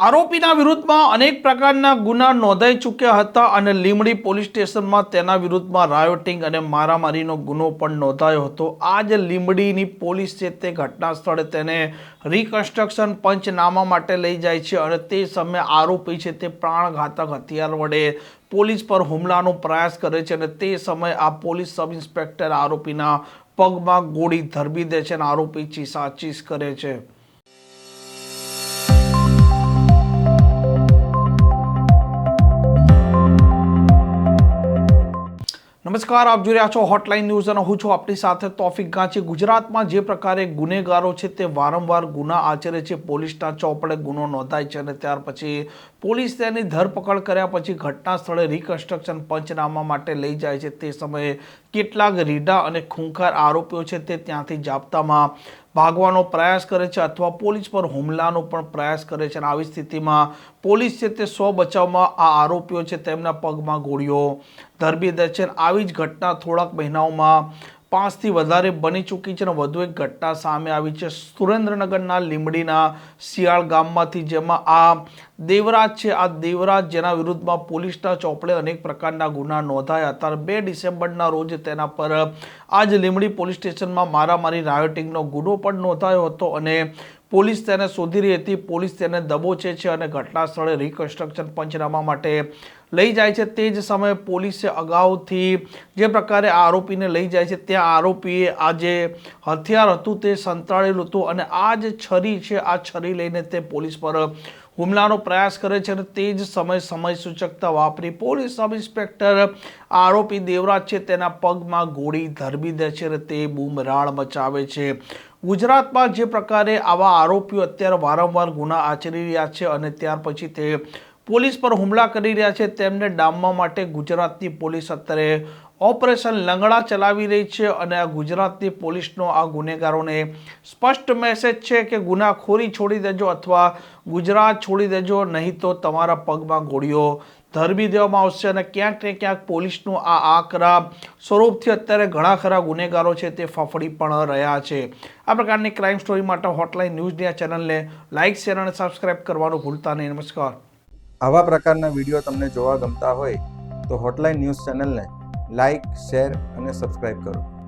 આરોપીના વિરુદ્ધમાં અનેક પ્રકારના ગુના નોંધાઈ ચૂક્યા હતા અને લીમડી પોલીસ સ્ટેશનમાં તેના વિરુદ્ધમાં રાયોટિંગ અને મારામારીનો ગુનો પણ નોંધાયો હતો. આ જ લીમડીની પોલીસ છે તે ઘટના સ્થળે તેને રિકન્સ્ટ્રક્શન પંચનામા માટે લઈ જાય છે અને તે સમયે આરોપી છે તે પ્રાણઘાતક હથિયાર વડે પોલીસ પર હુમલાનો પ્રયાસ કરે છે અને તે સમયે આ પોલીસ સબ ઇન્સ્પેક્ટર આરોપીના પગમાં ગોળી ધરબી દે છે અને આરોપી ચીસાચીસ કરે છે. નમસ્કાર, આપ જોઈ રહ્યા છો હોટલાઇન ન્યૂઝ અને હું છું આપણી સાથે તોફિક ગાંચી. ગુજરાતમાં જે પ્રકારે ગુનેગારો છે તે વારંવાર ગુના આચરે છે. પોલીસના ચોપડે ગુનો નોંધાય છે અને ત્યાર પછી પોલીસ તેની ધરપકડ કર્યા પછી ઘટના સ્થળે રિકન્સ્ટ્રક્શન પંચનામા માટે લઈ જાય છે. તે સમયે કેટલાક રીઢા અને ખૂંખાર આરોપીઓ છે તે ત્યાંથી જાપ્તામાં ભાગવાનો પ્રયાસ કરે છે અથવા પોલીસ પર હુમલાનો પણ પ્રયાસ કરે છે અને આવી સ્થિતિમાં પોલીસ છે તે સ્વ બચાવમાં આ આરોપીઓ છે તેમના પગમાં ગોળીઓ ધરબી દે છે આવી જ ઘટના થોડાક મહિનાઓમાં પાંચથી વધારે બની ચૂકી છે અને વધુ એક ઘટના સામે આવી છે સુરેન્દ્રનગરના લીંબડીના શિયાળ ગામમાંથી, જેમાં આ દેવરાજ છે. આ દેવરાજ જેના વિરુદ્ધમાં પોલીસના ચોપડે અનેક પ્રકારના ગુના નોંધાયા હતા. બે ડિસેમ્બરના રોજ તેના પર આજ લીંબડી પોલીસ સ્ટેશનમાં મારામારી રાયોટિંગનો ગુનો પણ નોંધાયો હતો અને પોલીસ તેને શોધી રહી હતી. પોલીસ તેને દબોચે છે અને ઘટના સ્થળે રિકન્સ્ટ્રક્શન પંચનામા માટે લઈ જાય છે. તે જ સમયે પોલીસે અગાઉથી જે પ્રકારે આરોપીને લઈ જાય છે, ત્યાં આરોપીએ આ જે હથિયાર હતું તે સંતાડેલું હતું અને આ જે છરી છે, આ છરી લઈને તે પોલીસ પર હુમલાનો પ્રયાસ કરે છે અને તે જ સમય સમય સૂચકતા વાપરી પોલીસ સબ ઇન્સ્પેક્ટર આરોપી દેવરાજ છે, તેના પગમાં ગોળી ધરબી દે છે અને તે બૂમરાળ મચાવે છે. ગુજરાતમાં જે પ્રકારે આવા આરોપીઓ અત્યારે વારંવાર ગુના આચરી રહ્યા છે અને ત્યાર પછી તે પોલીસ પર હુમલા કરી રહ્યા છે, તેમને ડામવા માટે ગુજરાતની પોલીસ અત્યારે ઓપરેશન લંગડા ચલાવી રહી છે અને આ ગુજરાતની પોલીસનો આ ગુનેગારોને સ્પષ્ટ મેસેજ છે કે ગુનાખોરી છોડી દેજો અથવા ગુજરાત છોડી દેજો, નહીં તો તમારા પગમાં ગોળીઓ ધરબી દેવામાં આવશે અને ક્યાંક ને ક્યાંક પોલીસનું આ આકરા સ્વરૂપથી અત્યારે ઘણા ખરા ગુનેગારો છે તે ફફડી પણ રહ્યા છે. આ પ્રકારની ક્રાઇમ સ્ટોરી માટે હોટલાઇન ન્યૂઝની આ ચેનલને લાઇક શેર અને સબસ્ક્રાઇબ કરવાનું ભૂલતા નહીં. નમસ્કાર. આવા પ્રકારના વીડિયો તમને જોવા ગમતા હોય તો હોટલાઇન ન્યૂઝ ચેનલને લાઇક શેર અને સબસ્ક્રાઇબ કરો.